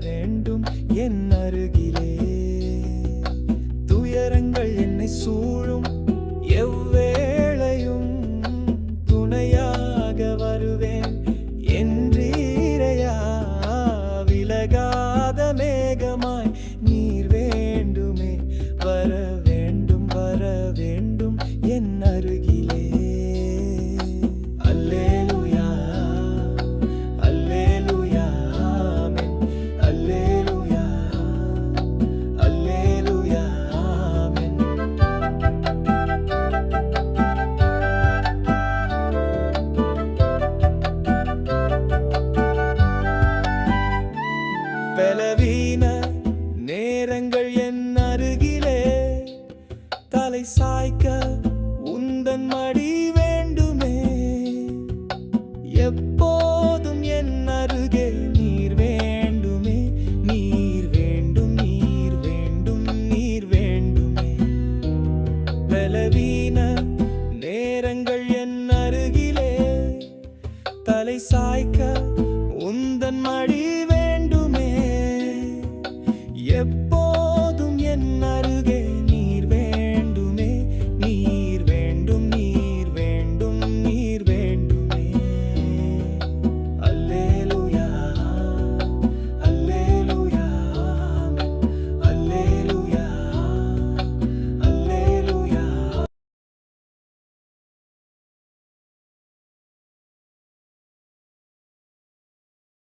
வேண்டும் என் அருகிலே. துயரங்கள் என்னை சூழும். உந்தன் மடி வேண்டுமே. எப்போதும் என் அருகே நீர் வேண்டுமே. நீர் வேண்டும் நீர் வேண்டும் நீர் வேண்டுமே. பலவீன நேரங்கள் என் அருகிலே. தலை சாய்க்க உந்தன் மடி வேண்டுமே. எப்போதும் என் அருகே